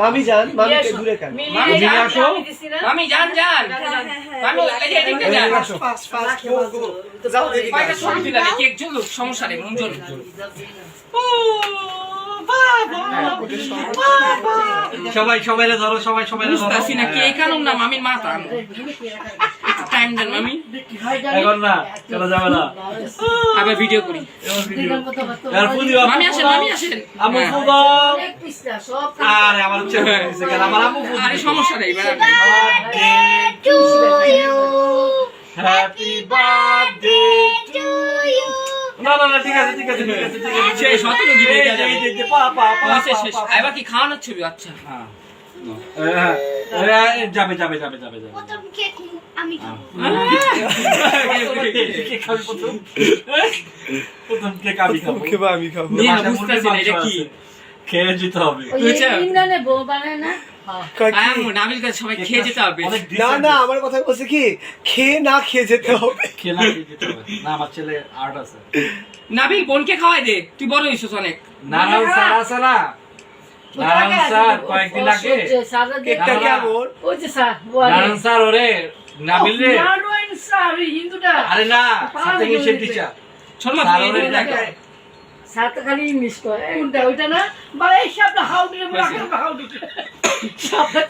মামি যান মামিকে দূরে কেন মামি আসো। মামি যান যান। মামি এই যে এদিকে যান। আসো। ফাস্ট ফাস্ট গো গো যাও। এদিকে পাইটা আসো। ছবি তুলে কেক জ্বলুক সমস্যা নেই মন জ্বলুক সবাই সবাই ধরো সবাই সবাই ধরো। বুঝতেছি না কেক আনুন না মামির মাথা টাইম দেন মামি। এখন না চলো যাবে না। আবার ভিডিও করি। এবার মামি আসেন মামি আসেন। আমু হ্যাঁ। ফুল দাও আরে আমার হচ্ছে আমার আমু আরে সমস্যা নেই নেই। হ্যাপি বার্থডে না না না ঠিক আছে ঠিক আছে ঠিক আছে ঠিক আছে সেই সতেরো। এই, এই, এই, পা পা পা শেষ শেষ পা। এবার কি খাওয়ানোর ছবি? আচ্ছা। হ্যাঁ। হ্যাঁ, যাবে যাবে যাবে যাবে যাবে। প্রথম কেক আমি খাব। কে খাবে প্রথম? প্রথম কে খাবি? খাব খেবা আমি খাব? না, মুরগির এটা কি? খেয়ে যেতে হবে। বুঝছ? বউ বানায় না? কয় কি? আয়াম্মু, নাবিল কাছে সবাই খেয়ে যেতে হবে। অনেক না না আমার কথা বলছে কি? খেয়ে না খেয়ে যেতে হবে। খেয়ে না খেয়ে যেতে হবে। না আমার ছেলে আর্ট আছে। নাবিল বোনকে খাওয়াই দে। তুই বড় হইছিস অনেক। নারায়ণ স্যার আছে না? নারায়ণ স্যার কয়েকদিন আগে। কেকটা না, না। কেমন? ওই যে স্যার নারায়ণ স্যার ওরে। নাবিল রে। হিন্দুটা। আরে না সাথে টিচার শর্মা স্যার খালি ইংলিশ করে ওইটা না? বা এই সাপটা হাউডি হাউডি সাপটা